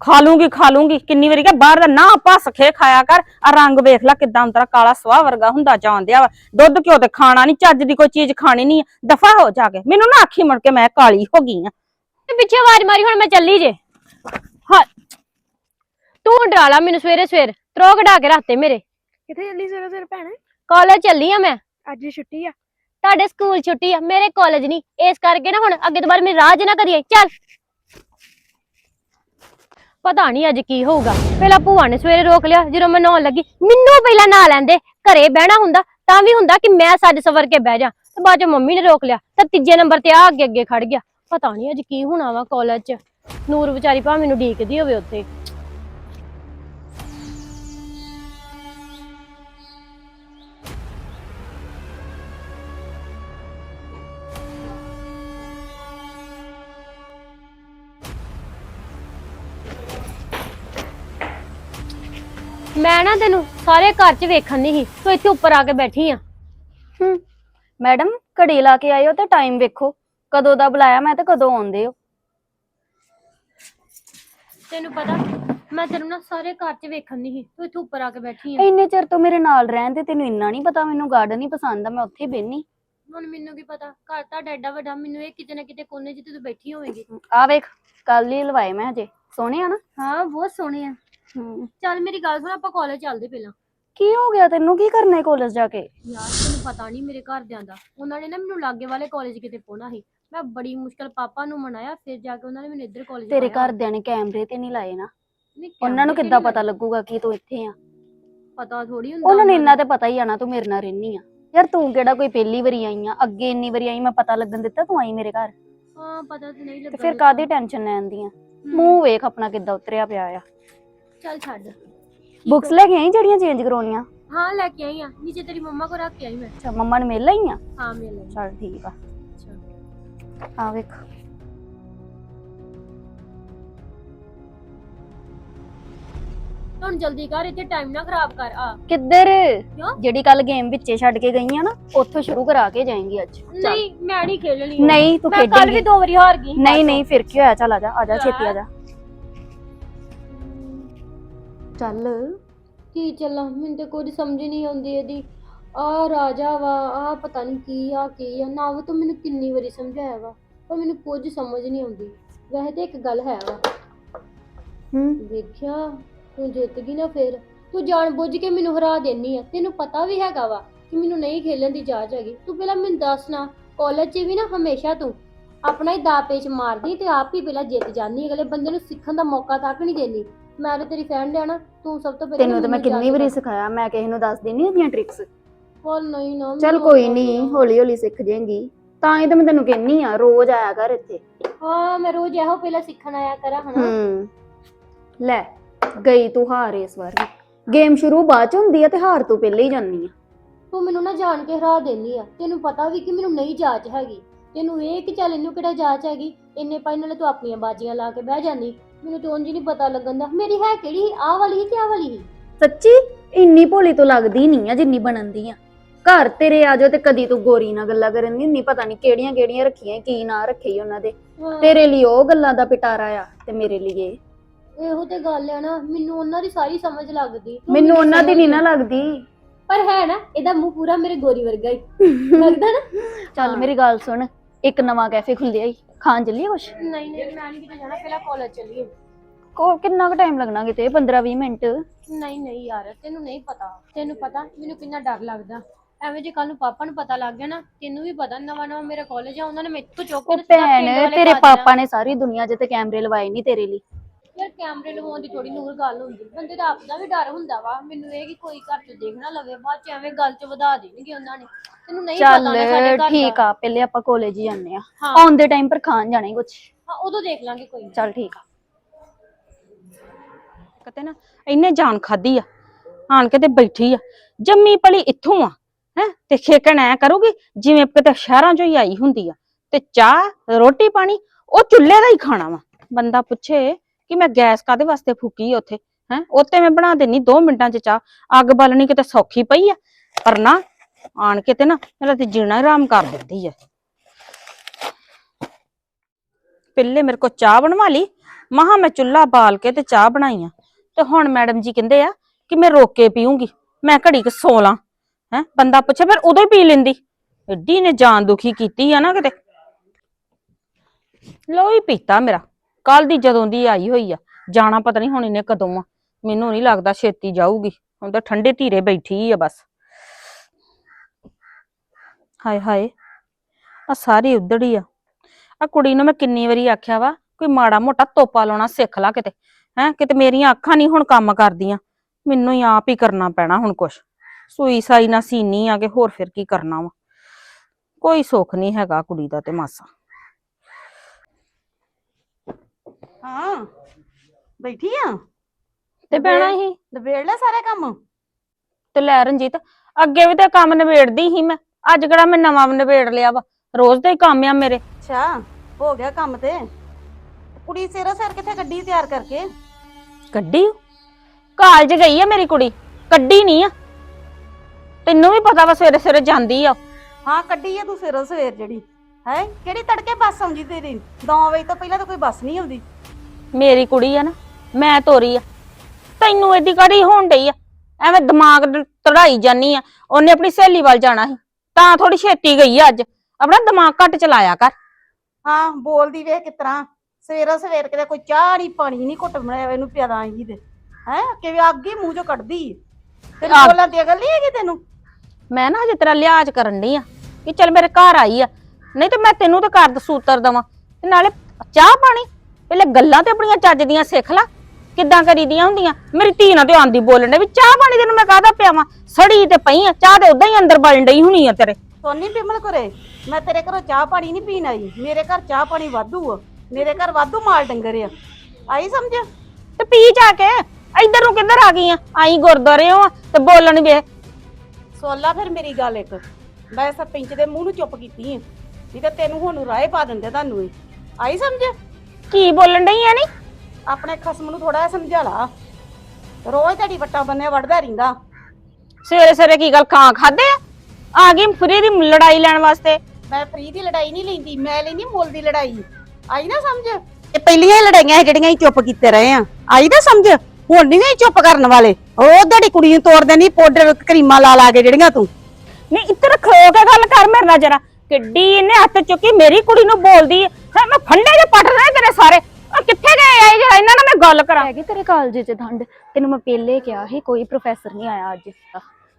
ਖਾ ਲੂੰਗੀ ਖਾ ਲੂੰਗੀ। ਕਿੰਨੀ ਵਾਰੀ ਕਿਹਾ ਬਾਹਰ ਦਾ ਨਾ ਭੱਸ ਖੇ ਖਾਇਆ ਕਰ। ਆ ਰੰਗ ਵੇਖ ਲੈ ਕਿਦਾਂ ਤੇਰਾ ਕਾਲਾ ਸਵਾਹ ਵਰਗਾ ਹੁੰਦਾ ਜਾਂਦਿਆ ਵਾ। ਦੁੱਧ ਘਿਓ ਤੇ ਖਾਣਾ ਨਹੀਂ ਚੱਜ ਦੀ ਕੋਈ ਚੀਜ਼ ਖਾਣੀ ਨਹੀਂ ਦਫਾ ਹੋ ਜਾ ਕੇ। ਮੈਨੂੰ ਨਾ ਆਖੀ ਮੁੜ ਕੇ ਮੈਂ ਕਾਲੀ ਹੋ ਗਈ ਆ। ਤੇ ਪਿੱਛੇ ਆਵਾਜ਼ ਮਾਰੀ ਹੁਣ ਮੈਂ ਚੱਲੀ ਜੇ। ਹਾਂ ਤੂੰ ਡਰਾ ਲਾ ਮੈਨੂੰ ਸਵੇਰੇ ਸਵੇਰ। ਤਰੋ ਕਢਾ ਕੇ ਰੱਖਤੇ ਮੇਰੇ। ਕਿੱਥੇ ਚੱਲੀ ਸਵੇਰੇ ਸਵੇਰੇ ਭੈਣ? ਕਾਲਜ ਚੱਲੀ ਆ ਮੈਂ। ਅੱਜ ਛੁੱਟੀ ਆ। ਤੁਹਾਡੇ ਸਕੂਲ ਛੁੱਟੀ ਆ। ਮੇਰੇ ਕਾਲਜ ਨਹੀਂ ਇਸ ਕਰਕੇ ਨਾ ਹੁਣ ਅੱਗੇ ਤੋਂ ਬਾਅਦ ਮੇਰੀ ਰਾਹ 'ਚ ਨਾ ਕਰੀਏ। ਚੱਲ। ਪਤਾ ਨਹੀਂ ਅੱਜ ਕੀ ਹੋਊਗਾ। ਪਹਿਲਾਂ ਭੂਆ ਨੇ ਸਵੇਰੇ ਰੋਕ ਲਿਆ, ਜਦੋਂ ਮੈਂ ਨਹਾਉਣ ਲੱਗੀ, ਮੈਨੂੰ ਪਹਿਲਾਂ ਨਾ ਲੈਂਦੇ, ਘਰੇ ਬਹਿਣਾ ਹੁੰਦਾ, ਤਾਂ ਵੀ ਹੁੰਦਾ ਕਿ ਮੈਂ ਸੱਜ ਸਵਰ ਕੇ ਬਹਿ ਜਾ। ਤੇ ਬਾਅਦ ਚ ਮੰਮੀ ਨੇ ਰੋਕ ਲਿਆ, ਤਾਂ ਤੀਜੇ ਨੰਬਰ ਤੇ ਆ ਅੱਗੇ ਅੱਗੇ ਖੜ ਗਿਆ। ਪਤਾ ਨਹੀਂ ਅੱਜ ਕੀ ਹੋਣਾ ਵਾ ਕਾਲਜ 'ਚ। ਨੂਰ ਵਿਚਾਰੀ ਭਾਵੇਂ ਨੂੰ ਢੀਕਦੀ ਹੋਵੇ ਉੱਥੇ। ਮੈਂ ਨਾ ਤੈਨੂੰ ਸਾਰੇ ਘਰ 'ਚ ਵੇਖਣ ਨਹੀਂ ਸੀ ਤੂੰ ਇੱਥੇ ਉੱਪਰ ਆ ਕੇ ਬੈਠੀ ਆ। ਹੂੰ ਮੈਡਮ ਘੜੀ ਲਾ ਕੇ ਆਇਓ ਤੇ ਟਾਈਮ ਵੇਖੋ ਕਦੋਂ ਦਾ ਬੁਲਾਇਆ ਮੈਂ ਤੇ ਕਦੋਂ ਆਉਂਦੇ ਹੋ। ਤੈਨੂੰ ਪਤਾ ਮੈਂ ਤੈਨੂੰ ਨਾ ਸਾਰੇ ਘਰ 'ਚ ਵੇਖਣ ਨਹੀਂ ਸੀ ਤੂੰ ਇੱਥੇ ਉੱਪਰ ਆ ਕੇ ਬੈਠੀ ਆ। ਇੰਨੇ ਚਿਰ ਤੋਂ ਮੇਰੇ ਨਾਲ ਰਹਿਣ ਦੇ ਤੈਨੂੰ ਇੰਨਾ ਨਹੀਂ ਪਤਾ ਮੈਨੂੰ ਗਾਰਡਨ ਹੀ ਪਸੰਦ ਆ ਮੈਂ ਉੱਥੇ ਬਹਿਨੀ। ਹੁਣ ਮੈਨੂੰ ਕੀ ਪਤਾ ਘਰ ਤੁਹਾਡਾ ਐਡਾ ਵੱਡਾ ਮੈਨੂੰ ਇਹ ਕਿਤੇ ਨਾ ਕਿਤੇ ਕੋਨੇ ਜਿੱਥੇ ਤੂੰ ਬੈਠੀ ਹੋਵੇਂਗੀ। ਆ ਵੇਖ ਕੱਲ ਹੀ ਲਵਾਏ ਮੈਂ ਹਜੇ ਸੋਹਣੇ ਆ ਨਾ? ਹਾਂ ਬਹੁਤ ਸੋਹਣੇ ਆ। ਹਮ, ਚੱਲ ਮੇਰੀ ਗੱਲ ਸੁਣ ਆਪਾਂ ਕਾਲਜ ਚੱਲਦੇ ਪਹਿਲਾਂ। ਕੀ ਹੋ ਗਿਆ ਤੈਨੂੰ? ਕੀ ਕਰਨਾ ਹੈ ਕਾਲਜ ਜਾ ਕੇ? ਯਾਰ ਤੈਨੂੰ ਪਤਾ ਨਹੀਂ ਮੇਰੇ ਘਰਦਿਆਂ ਦਾ। ਉਹਨਾਂ ਨੇ ਨਾ ਮੈਨੂੰ ਲਾਗੇ ਵਾਲੇ ਕਾਲਜ ਕਿਤੇ ਪਾਉਣਾ ਸੀ। ਮੈਂ ਬੜੀ ਮੁਸ਼ਕਲ ਪਾਪਾ ਨੂੰ ਮਨਾਇਆ ਫਿਰ ਜਾ ਕੇ ਉਹਨਾਂ ਨੇ ਮੈਨੂੰ ਇੱਧਰ ਕਾਲਜ ਤੇਰੇ ਘਰਦਿਆਂ ਨੇ ਕੈਮਰੇ ਤੇ ਨਹੀਂ ਲਾਏ ਨਾ। ਉਹਨਾਂ ਨੂੰ ਕਿੱਦਾਂ ਪਤਾ ਲੱਗੂਗਾ ਕਿ ਤੂੰ ਇੱਥੇ ਆ? ਪਤਾ ਥੋੜੀ ਹੁੰਦਾ ਉਹਨਾਂ ਨੂੰ ਇੰਨਾ ਤੇ ਪਤਾ ਹੀ ਆ ਨਾ ਤੂੰ ਮੇਰੇ ਨਾਲ ਰਹਿਨੀ ਆ। ਯਾਰ ਤੂੰ ਕਿਹੜਾ ਕੋਈ ਪਹਿਲੀ ਵਾਰੀ ਆਈ ਆ? ਅੱਗੇ ਇੰਨੀ ਵਾਰੀ ਆਈ ਮੈਂ ਪਤਾ ਲੱਗਣ ਦਿੱਤਾ ਤੂੰ ਆਈ ਮੇਰੇ ਘਰ? ਹਾਂ ਪਤਾ ਤੇ ਨਹੀਂ ਲੱਗਾ ਫਿਰ ਕਾਦੀ ਟੈਨਸ਼ਨ ਲੈਣ ਦੀ ਆ? ਮੂੰਹ ਵੇਖ ਆਪਣਾ ਕਿੱਦਾਂ ਉਤਰਿਆ ਪਿਆ ਆ। ਚੱਲ ਛੱਡ। ਬੁੱਕਸ ਲੈ ਕੇ ਆਈ ਜਿਹੜੀਆਂ ਚੇਂਜ ਕਰਾਉਣੀਆਂ? ਹਾਂ ਲੈ ਕੇ ਆਈ ਆ। ਨੀਚੇ ਤੇਰੀ ਮੰਮਾ ਕੋ ਰੱਖ ਕੇ ਆਈ ਮੈਂ। ਅੱਛਾ ਮੰਮਾ ਨੇ ਮਿਲ ਲਈਆਂ? ਹਾਂ ਮਿਲ ਲਈ ਚਲ ਠੀਕ ਆ। ਅੱਛਾ। ਆ ਵੇਖ। ਹੁਣ ਜਲਦੀ ਕਰ ਇੱਥੇ ਟਾਈਮ ਨਾ ਖਰਾਬ ਕਰ ਆ। ਕਿੱਧਰ? ਕਿਉਂ? ਜਿਹੜੀ ਕੱਲ ਗੇਮ ਵਿੱਚੇ ਛੱਡ ਕੇ ਗਈ ਆ ਨਾ ਉੱਥੋਂ ਸ਼ੁਰੂ ਕਰਾ ਕੇ ਜਾਏਂਗੀ ਅੱਜ। ਚੱਲ। ਨਹੀਂ ਮੈਂ ਨਹੀਂ ਖੇਲਣੀ ਨਹੀਂ ਤੂੰ ਮੈਂ ਕੱਲ ਵੀ ਖੇਡੇਂਗੀ ਦੋ ਵਾਰੀ ਹਾਰ ਗਈ। ਨਹੀਂ ਨਹੀਂ ਫਿਰ ਕੀ ਹੋਇਆ? ਚੱਲ ਆ ਜਾ ਆ ਜਾ ਛੇਤੀ ਆ ਜਾ। ਚੱਲ। ਕੀ ਚੱਲਾਂ? ਮੈਨੂੰ ਤੇ ਕੁਝ ਸਮਝ ਨਹੀਂ ਆਉਂਦੀ ਇਹਦੀ। ਆ ਰਾਜਾ ਵਾ ਆ ਪਤਾ ਨਹੀਂ ਕੀ ਆ ਕੀ ਆ। ਨਾ ਉਹ ਤਾਂ ਮੈਨੂੰ ਕਿੰਨੀ ਵਾਰੀ ਸਮਝਾਇਆ ਵਾ ਪਰ ਮੈਨੂੰ ਕੁਝ ਸਮਝ ਨਹੀਂ ਆਉਂਦੀ। ਵੈਸੇ ਤੇ ਇੱਕ ਗੱਲ ਹੈ ਵਾ। ਹੂੰ। ਵੇਖਿਆ ਤੂੰ ਜਿੱਤ ਗਈ ਨਾ ਫਿਰ। ਤੂੰ ਜਾਣ ਬੁੱਝ ਕੇ ਮੈਨੂੰ ਹਰਾ ਦੇਣੀ ਆ। ਤੈਨੂੰ ਪਤਾ ਵੀ ਹੈਗਾ ਵਾ ਕਿ ਮੈਨੂੰ ਨਹੀਂ ਖੇਲਣ ਦੀ ਜਾਚ ਹੈਗੀ। ਤੂੰ ਪਹਿਲਾਂ ਮੈਨੂੰ ਦੱਸ ਨਾ ਕਾਲਜ 'ਚ ਵੀ ਨਾ ਹਮੇਸ਼ਾ ਤੂੰ ਆਪਣਾ ਹੀ ਦਾ ਪੇਚ ਮਾਰਦੀ ਤੇ ਆਪ ਹੀ ਪਹਿਲਾਂ ਜਿੱਤ ਜਾਂਦੀ। ਅਗਲੇ ਬੰਦੇ ਨੂੰ ਸਿੱਖਣ ਦਾ ਮੌਕਾ ਤੱਕ ਨਹੀਂ ਦੇਣੀ ਮੈਂ ਤੇ ਤੇਰੀ ਫਰੈਂਡ ਆ ਨਾ ਤੂੰ ਸਭ ਤੋਂ ਪਹਿਲਾਂ ਤੈਨੂੰ ਤਾਂ ਮੈਂ ਮੈਨੂੰ ਕਿੰਨੀ ਵਾਰੀ ਸਿਖਾਇਆ ਮੈਂ ਕਿਸੇ ਨੂੰ ਦੱਸ ਦੇਣੀ ਉਹਦੀਆਂ ਟ੍ਰਿਕਸ ਪਰ ਨਹੀਂ ਨਾ ਚੱਲ ਮੈਨੂੰ ਕੋਈ ਨਹੀਂ। ਹੌਲੀ ਹੌਲੀ ਸਿੱਖ ਜਾਏਂਗੀ। ਤਾਂ ਹੀ ਤਾਂ ਮੈਂ ਤੈਨੂੰ ਕਹਿੰਨੀ ਆ ਰੋਜ਼ ਆਇਆ ਕਰ ਇੱਥੇ। ਹਾਂ ਮੈਂ ਰੋਜ਼ ਇਹੋ ਪਹਿਲਾਂ ਸਿੱਖਣ ਆਇਆ ਕਰਾਂ ਹਨਾ। ਹੂੰ। ਲੈ ਗਈ ਤੂੰ ਹਾਰ ਇਸ ਵਾਰ ਵੀ। ਗੇਮ ਸ਼ੁਰੂ ਬਾਅਦ ਚ ਹੁੰਦੀ ਆ ਤੇ ਹਾਰ ਤੂੰ ਪਹਿਲੇ ਹੀ ਜਾਨੀ ਆ। ਤੂੰ ਮੈਨੂੰ ਨਾ ਜਾਣ ਕੇ ਹਰਾ ਦੇਣੀ ਆ। ਤੈਨੂੰ ਪਤਾ ਵੀ ਕਿ ਮੈਨੂੰ ਨਹੀਂ ਜਾਚ ਹੈਗੀ। ਤੈਨੂੰ ਇਹ ਕਿ ਚੱਲ ਇਹਨੂੰ ਕਿਹੜਾ ਜਾਚ ਹੈਗੀ? ਇੰਨੇ ਪਾਈ ਨਾਲੇ ਤੂੰ ਆਪਣੀਆਂ ਬਾਜੀਆਂ ਲਾ ਕੇ ਬਹਿ ਜਾਨੀ ਮੈਨੂੰ ਤੇ ਉਂਝ ਨਹੀਂ ਪਤਾ ਲੱਗਣ ਦਾ। ਮੇਰੀ ਹੈ ਕਿਹੜੀ ਆਹ ਵਾਲੀ ਸੀ ਕਿ ਆਹ ਵਾਲੀ ਸੀ? ਸੱਚੀ? ਇੰਨੀ ਭੋਲੀ ਤੋਂ ਲੱਗਦੀ ਨਹੀਂ ਆ ਜਿੰਨੀ ਬਣਨ ਆ। ਘਰ ਤੇਰੇ ਆ ਜਾਓ ਤੇ ਕਦੀ ਤੂੰ ਗੋਰੀ ਨਾਲ ਗੱਲਾਂ ਕਰਨ ਦੀ ਨਹੀਂ ਪਤਾ ਨਹੀਂ ਕਿਹੜੀਆਂ ਕਿਹੜੀਆਂ ਰੱਖੀਆਂ ਕੀ ਨਾਂ ਰੱਖੇ ਉਹਨਾਂ ਦੇ। ਹਾਂ, ਤੇਰੇ ਲਈ ਉਹ ਗੱਲਾਂ ਦਾ ਪਿਟਾਰਾ ਆ ਤੇ ਮੇਰੇ ਲਈ ਇਹ। ਇਹੋ ਤੇ ਗੱਲ ਆ ਨਾ ਮੈਨੂੰ ਉਹਨਾਂ ਦੀ ਸਾਰੀ ਸਮਝ ਲੱਗਦੀ। ਤੂੰ ਮੈਨੂੰ ਉਹਨਾਂ ਦੀ ਨਹੀਂ ਨਾ ਲੱਗਦੀ। ਪਰ ਹੈ ਨਾ ਇਹਦਾ ਮੂੰਹ ਪੂਰਾ ਮੇਰੇ ਗੋਰੀ ਵਰਗਾ ਹੀ। ਲੱਗਦਾ ਨਾ? ਚੱਲ ਹਾਂ। ਮੇਰੀ ਗੱਲ ਸੁਣ ਇੱਕ ਨਵਾਂ ਕੈਫੇ ਖੁੱਲਿਆ ਈ। ਖਾਣ ਚੱਲੀਏ ਕੁਛ? ਨਹੀਂ ਨਹੀਂ ਮੈਂ ਨਹੀਂ ਕਿਤੇ ਜਾਣਾ ਪਹਿਲਾਂ ਕਾਲਜ ਚੱਲੀਏ। ਕੋ ਕਿੰਨਾ ਕੁ ਟਾਈਮ ਲੱਗਣਾ ਕਿਤੇ? 15 20 ਮਿੰਟ? ਨਹੀਂ ਨਹੀਂ ਯਾਰ ਤੈਨੂੰ ਨਹੀਂ ਪਤਾ। ਤੈਨੂੰ ਪਤਾ ਮੈਨੂੰ ਕਿੰਨਾ ਡਰ ਲੱਗਦਾ। ਐਵੇਂ ਜੇ ਕੱਲ ਨੂੰ ਪਾਪਾ ਨੂੰ ਪਤਾ ਲੱਗ ਗਿਆ ਨਾ ਤੈਨੂੰ ਵੀ ਪਤਾ ਨਵਾਂ ਨਵਾਂ ਮੇਰਾ ਕਾਲਜ ਆ ਉਹਨਾਂ ਨੇ ਮੈਥੋਂ ਚੁੱਕ ਕੇ ਭੈਣ ਤੇਰੇ। ਪਾਪਾ ਨੇ ਸਾਰੀ ਦੁਨੀਆ 'ਚ ਤੇ ਕੈਮਰੇ ਲਵਾਏ ਨਹੀਂ ਤੇਰੇ ਲਈ। ਯਾਰ ਕੈਮਰੇ ਲਵਾਉਣ ਦੀ ਥੋੜੀ ਨੂਰ ਗੱਲ ਹੁੰਦੀ ਬੰਦੇ ਦਾ ਆਪਦਾ ਵੀ ਡਰ ਹੁੰਦਾ ਵਾ। ਮੈਨੂੰ ਇਹ ਕਿ ਕੋਈ ਘਰ ਚ ਦੇਖ ਨਾ ਲਵੇ। ਬਾਅਦ ਚ ਐਵੇਂ ਗੱਲ ਚ ਵਧਾ ਦੇਣਗੇ ਉਹਨਾਂ ਨੇ। ਤੈਨੂੰ ਨਹੀਂ ਪਤਾ ਚੱਲ ਨਾ ਸਾਡੇ ਘਰ ਠੀਕ ਦਾ ਆ। ਪਹਿਲੇ ਆਪਾਂ ਕਾਲਜ ਹੀ ਜਾਂਦੇ ਆ। ਹਾਂ। ਆਨ ਦੇ ਟਾਈਮ ਪਰ ਖਾਣ ਜਾਣਾ ਹੀ ਕੁਛ। ਹਾਂ ਉਦੋਂ ਦੇਖ ਲਾਂਗੇ ਕੋਈ। ਚੱਲ ਠੀਕ ਆ। ਕਿਤੇ ਨਾ ਇਹਨੇ ਜਾਨ ਖਾਦੀ ਆ। ਆਣ ਕੇ ਤੇ ਬੈਠੀ ਆ। ਜੰਮੀ ਪਲੀ ਇੱਥੋਂ ਆ। ਹੈ? ਤੇ ਖੇਕਣ ਐ ਕਰੂਗੀ ਜਿਵੇਂ ਕਿਤੇ ਸ਼ਹਿਰਾਂ ਚੋਂ ਹੀ ਆਈ ਹੁੰਦੀ ਆ। ਤੇ ਚਾਹ ਰੋਟੀ ਪਾਣੀ ਉਹ ਚੁੱਲ੍ਹੇ ਦਾ ਹੀ ਖਾਣਾ ਵਾ। ਬੰਦਾ ਪੁੱਛੇ ਕਿ ਮੈਂ ਗੈਸ ਕਾਦੇ ਵਾਸਤੇ ਫੂਕੀ ਆ ਉੱਥੇ? ਹੈ? ਉੱਤੇ ਮੈਂ ਬਣਾ ਦੇਣੀ 2 ਮਿੰਟਾਂ ਚ ਚਾਹ। ਅੱਗ ਬਾਲਣੀ ਕਿਤੇ ਸੌਖੀ ਪਈ ਆ। ਪਰ ਨਾ, ਆਣ ਕੇ ਤੇ ਨਾ, ਮੇਰਾ ਤੇ ਜੀਣਾ ਆਰਾਮ ਕਰ ਦਿੰਦੀ ਆ। ਪਹਿਲੇ ਮੇਰੇ ਕੋ ਚਾਹ ਬਣਵਾ ਲਈ। ਮਹਾ ਮੈਂ ਚੁੱਲ੍ਹਾ ਬਾਲ ਕੇ ਤੇ ਚਾਹ ਬਣਾਈ ਆ। ਤੇ ਹੁਣ ਮੈਡਮ ਜੀ ਕਹਿੰਦੇ ਆ ਕਿ ਮੈਂ ਰੋਕ ਕੇ ਪੀਉਂਗੀ ਮੈਂ ਘੜੀ ਕੁ ਸੌ ਲਾਂ। ਹੈ? ਬੰਦਾ ਪੁੱਛੇ, ਫਿਰ ਉਦੋਂ ਹੀ ਪੀ ਲੈਂਦੀ? ਐਡੀ ਨੇ ਜਾਨ ਦੁਖੀ ਕੀਤੀ ਆ ਨਾ ਕਿਤੇ। ਲੋ ਹੀ ਪੀਤਾ ਮੇਰਾ। ਕੱਲ ਦੀ ਜਦੋਂ ਦੀ ਆਈ ਹੋਈ ਆ, ਜਾਣਾ ਪਤਾ ਨਹੀਂ ਹੁਣ ਇਹਨੇ ਕਦੋਂ ਆ। ਮੈਨੂੰ ਨਹੀਂ ਲੱਗਦਾ ਛੇਤੀ ਜਾਊਗੀ, ਹੁਣ ਤਾਂ ਠੰਡੇ ਧੀਰੇ ਬੈਠੀ ਆ ਬਸ। ਹਾਏ ਹਾਏ ਆ ਸਾਰੀ ਉਧੜੀ ਆ। ਆ ਕੁੜੀ ਨੂੰ ਮੈਂ ਕਿੰਨੀ ਵਾਰੀ ਆਖਿਆ ਵਾ, ਕੋਈ ਮਾੜਾ ਮੋਟਾ ਤੋਪਾ ਲਾਉਣਾ ਸਿੱਖ ਲਾ ਕਿਤੇ। ਹੈ, ਕਿਤੇ ਮੇਰੀਆਂ ਅੱਖਾਂ ਨਹੀਂ ਹੁਣ ਕੰਮ ਕਰਦੀਆਂ। ਮੈਨੂੰ ਹੀ ਆਪ ਹੀ ਕਰਨਾ ਪੈਣਾ ਹੁਣ ਕੁਛ। ਸੂਈ ਸਾਈ ਨਾ ਸੀਨੀ ਆ ਕੇ ਹੋਰ ਫਿਰ ਕੀ ਕਰਨਾ ਵਾ। ਕੋਈ ਸੁੱਖ ਨਹੀਂ ਹੈਗਾ ਕੁੜੀ ਦਾ ਤੇ ਮਾਸਾ। ਹਾਂ ਬੈਠੀ ਆ। ਤੇ ਪੈਣਾ ਹੀ। ਨਿਬੇੜ ਲੈ ਸਾਰੇ ਕੰਮ? ਤੇ ਲੈ ਰਣਜੀਤ ਅੱਗੇ ਵੀ ਤੇ ਕੰਮ ਨਿਬੇੜਦੀ ਸੀ ਮੈਂ। ਅੱਜ ਕਿਹੜਾ ਮੈਂ ਨਵਾਂ ਨਿਬੇੜ ਲਿਆ ਵਾ। ਰੋਜ਼ ਦਾ ਹੀ ਕੰਮ ਆ ਮੇਰੇ। ਅੱਛਾ ਹੋ ਗਿਆ ਕੰਮ ਤੇ। ਕੁੜੀ ਸਿਰਾ ਸਿਰ ਕਿੱਥੇ ਗੱਡੀ ਤਿਆਰ ਕਰਕੇ? ਕੱਢੀ ਕਾਲਜ ਗਈ ਆ ਮੇਰੀ ਕੁੜੀ। ਕੱਢੀ ਨਹੀਂ ਆ। ਤੈਨੂੰ ਵੀ ਪਤਾ ਵਾ ਸਵੇਰੇ ਸਵੇਰੇ ਜਾਂਦੀ ਆ। ਹਾਂ ਕੱਢੀ ਆ ਤੂੰ ਸਿਰੋਂ ਸਵੇਰ ਜਿਹੜੀ। ਹੈ ਕਿਹੜੀ ਤੜਕੇ ਬੱਸ ਆਉਂਦੀ ਤੇਰੀ? 9 ਵਜੇ ਤੋਂ ਪਹਿਲਾਂ ਤਾਂ ਕੋਈ ਬੱਸ ਨਹੀਂ ਆਉਂਦੀ। ਮੇਰੀ ਕੁੜੀ ਆ ਨਾ ਮੈਂ ਤੋਰੀ ਆ। ਤੈਨੂੰ ਏਡੀ ਕੜੀ ਹੋਣ ਡਈ ਆ। ਐਵੇਂ ਦਿਮਾਗ ਤੜਾਈ ਜਾਨੀ ਆ। ਉਹਨੇ ਆਪਣੀ ਸਹੇਲੀ ਵੱਲ ਜਾਣਾ ਸੀ। ਤਾਂ ਥੋੜੀ ਛੇਤੀ ਗਈ ਆ ਅੱਜ। ਆਪਣਾ ਦਿਮਾਗ ਘੱਟ ਚਲਾਇਆ ਕਰ। ਹਾਂ ਬੋਲਦੀ ਵੇਖ ਕਿਸ ਤਰ੍ਹਾਂ। ਸਵੇਰਾ ਸਵੇਰ ਕਿਤੇ ਕੋਈ ਚਾਹ ਨਹੀਂ ਪਾਣੀ ਨਹੀਂ ਘੁੱਟ ਬਣਾਇਆ ਇਹਨੂੰ ਪਿਆਦਾ ਆਈ ਦੇ। ਹੈ ਕਿਵੇਂ ਅੱਗ ਹੀ ਮੂੰਹ ਚੋਂ ਕੱਢਦੀ ਅੱਗ- ਬੋਲਣ ਦੀ ਅਕਲ ਨਹੀਂ ਹੈਗੀ ਤੈਨੂੰ? ਮੈਂ ਨਾ ਹਜੇ ਤੇਰਾ ਲਿਹਾਜ਼ ਕਰਨ ਡਈ ਆ ਕਿ ਚੱਲ ਮੇਰੇ ਘਰ ਆਈ ਆ। ਨਹੀਂ ਤੇ ਮੈਂ ਤੈਨੂੰ ਤਾਂ ਕਰ ਦਸੂਤਰ ਦਵਾਂ। ਤੇ ਨਾਲੇ ਚਾਹ ਪਾਣੀ? ਪਹਿਲੇ ਗੱਲਾਂ ਤੇ ਆਪਣੀਆਂ ਚੱਜ ਦੀਆਂ ਸਿੱਖ ਲੈ ਕਿੱਦਾਂ ਕਰੀਦੀਆਂ ਹੁੰਦੀਆਂ? ਮੇਰੀ ਧੀ ਨਾਲ ਤੇ ਆਂਦੀ ਬੋਲਣ ਦੇ ਵੀ ਚਾਹ ਪਾਣੀ ਤੈਨੂੰ ਮੈਂ ਕਾਹਦਾ ਪਿਆਵਾਂ? ਸੜੀ ਤੇ ਪਈ ਆ ਚਾਹ ਤੇ ਉਦਾਂ ਹੀ ਅੰਦਰ ਬਲਣ ਡਈ ਹੋਣੀ ਆ ਤੇਰੇ। ਸੋਨੀ ਬਿਮਲ ਕਰੇ ਮੈਂ ਤੇਰੇ ਘਰੋਂ ਚਾਹ ਪਾਣੀ ਨਹੀਂ ਪੀਣ ਆਈ। ਮੇਰੇ ਘਰ ਚਾਹ ਪਾਣੀ ਵਾਧੂ ਆ। ਮੇਰੇ ਘਰ ਵਾਧੂ ਮਾਲ ਡੰਗਰ ਆ। ਆਈ ਸਮਝ? ਤੇ ਪੀ ਜਾ ਕੇ ਇੱਧਰ ਨੂੰ ਕਿੱਧਰ ਆ ਗਈ ਆ? ਆਈ ਗੁਰਦੁਆਰੇ ਆ ਤੇ ਬੋਲਣ ਵੇ ਸੋਲਾ ਫਿਰ ਮੇਰੀ ਗੱਲ ਇੱਕ। ਮੈਂ ਸਰਪੰਚ ਦੇ ਮੂੰਹ ਨੂੰ ਚੁੱਪ ਕੀਤੀ ਆ। ਨਹੀਂ ਤਾਂ ਤੈਨੂੰ ਹੁਣ ਰਾਏ ਪਾ ਦਿੰਦੇ ਤੁਹਾਨੂੰ ਇਹ। ਆਈ ਸਮਝ? ਕੀ ਬੋਲਣ ਡਈ ਆ ਨੀ? ਆਪਣੇ ਖਸਮ ਨੂੰ ਥੋੜਾ ਸਮਝਾ ਲਾ। ਰੋਜ਼ ਤੁਹਾਡੀ ਵੱਟਾ ਬੰਨਿਆ ਵੜਦਾ ਰਹਿੰਦਾ। ਸਵੇਰੇ ਸਵੇਰੇ ਕੀ ਗੱਲ ਕਾਂ ਖਾਦੇ ਆ? ਆ ਗਈ ਫਰੀ ਦੀ ਲੜਾਈ ਲੈਣ ਵਾਸਤੇ। ਮੈਂ ਫਰੀ ਦੀ ਲੜਾਈ ਨਹੀਂ ਲੈਂਦੀ ਮੈਂ ਲੈਂਦੀ ਮੁੱਲ ਦੀ ਲੜਾਈ। ਆਈ ਨਾ ਸਮਝ? ਇਹ ਪਹਿਲੀਆਂ ਹੀ ਲੜਾਈਆਂ ਸੀ ਜਿਹੜੀਆਂ ਹੀ ਚੁੱਪ ਕੀਤੇ ਰਹੇ ਆ। ਆਈ ਨਾ ਸਮਝ? ਹੁਣ ਨਹੀਂ ਇਹ ਚੁੱਪ ਕਰਨ ਵਾਲੇ। ਉਹ ਤੁਹਾਡੀ ਕੁੜੀ ਨੂੰ ਤੋੜ ਦੇਣੀ ਪਾਊਡਰ ਕਰੀਮਾਂ ਲਾ ਲਾ ਕੇ ਜਿਹੜੀਆਂ ਤੂੰ। ਨਹੀਂ ਇੱਧਰ ਖਲੋ ਕੇ ਗੱਲ ਕਰ ਮੇਰੇ ਨਾਲ ਜਰਾ। ਕਿੱਡੀ ਇਹਨੇ ਹੱਥ ਚੁੱਕੀ ਮੇਰੀ ਕੁੜੀ ਨੂੰ ਬੋਲਦੀ ਹੈ ਹੈਂ, ਮੈਂ ਫੰਡੇ ਦੇ ਪੱਟ ਰਹੇ ਤੇਰੇ ਸਾਰੇ। ਆ ਕਿੱਥੇ ਗਏ ਆ ਇਹ ਜਿਹੜਾ ਇਹਨਾਂ ਨਾਲ ਮੈਂ ਗੱਲ ਕਰਾਂ। ਹੈਗੀ ਤੇਰੇ ਕਾਲਜ 'ਚ ਠੰਡ ਤੈਨੂੰ ਮੈਂ ਪਹਿਲੇ ਕਿਹਾ ਸੀ ਕੋਈ ਪ੍ਰੋਫੈਸਰ ਨਹੀਂ ਆਇਆ ਅੱਜ।